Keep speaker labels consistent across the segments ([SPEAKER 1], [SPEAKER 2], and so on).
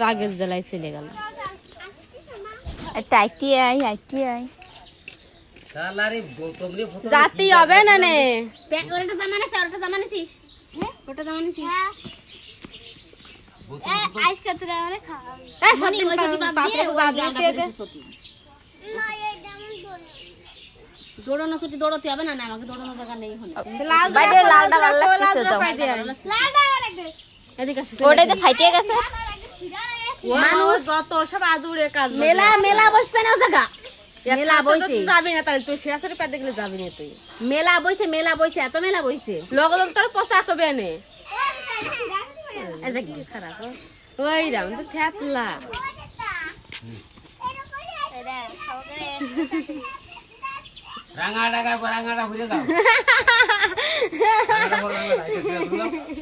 [SPEAKER 1] রাগের জ্বালায় চলে গেল।
[SPEAKER 2] IT
[SPEAKER 3] I IT I.
[SPEAKER 1] জাতি হবে না নে?
[SPEAKER 4] ওটা আইস খাওয়া
[SPEAKER 1] এই সত্যি পাত্রে বাদ।
[SPEAKER 4] দৌড়ানো ছুটি দৌড়তে হবে না না আমাকে দৌড়ানো জায়গা নেই হলে
[SPEAKER 2] লালটা ভালো লাগতেছে তো
[SPEAKER 1] এদিকে
[SPEAKER 2] ওটা যে ফাইটে গেছে?
[SPEAKER 1] মানুষ যত সব আদুরে কাজ
[SPEAKER 4] মেলা মেলা বসবে না জায়গা? মেলা বইছে।
[SPEAKER 1] যাবি না তাহলে তুই গেলে যাবি না তুই।
[SPEAKER 4] মেলা বইছে মেলা বইছে এত মেলা বইছে?
[SPEAKER 1] লগজন তোর পোষা তো বেনে কি খারাপ ও। ওই রাম তো থ্যাতলা
[SPEAKER 3] রাঙা ডাগা রাঙাটা বুঝে দাও।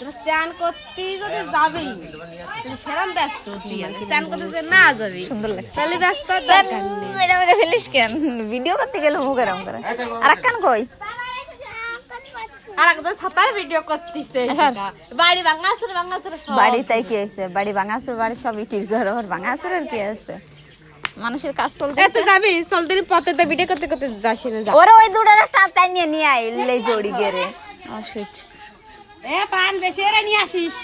[SPEAKER 1] তুমি স্নান করতে যদি যাবি তুমি সেরম ব্যস্ত করতে যদি না যাবি
[SPEAKER 2] সুন্দর লাগছে।
[SPEAKER 1] তাহলে ব্যস্ত দরকার নেই।
[SPEAKER 2] মেরে ফেলিস কেন? ভিডিও করতে গেলে মুখ করে। আর কান কই?
[SPEAKER 1] আর একদম ছাতার ভিডিও করতেছে বাড়ি বাংলাদেশের সব।
[SPEAKER 2] বাড়ি তাই কি হয়েছে? বাড়ি বাড়ি সব ইটির ঘর কি আছে? মানুষের কাজ
[SPEAKER 1] এ
[SPEAKER 2] চলতেছে
[SPEAKER 1] যাবি চল দিন পথে তো ভিডিও করতে করতে যাস
[SPEAKER 2] ওরা ওই দুটার টান নিয়ে নিয়ে আইলে জড়ি গেরে অসুচ
[SPEAKER 1] এ পান বেশি নিয়ে আসিস।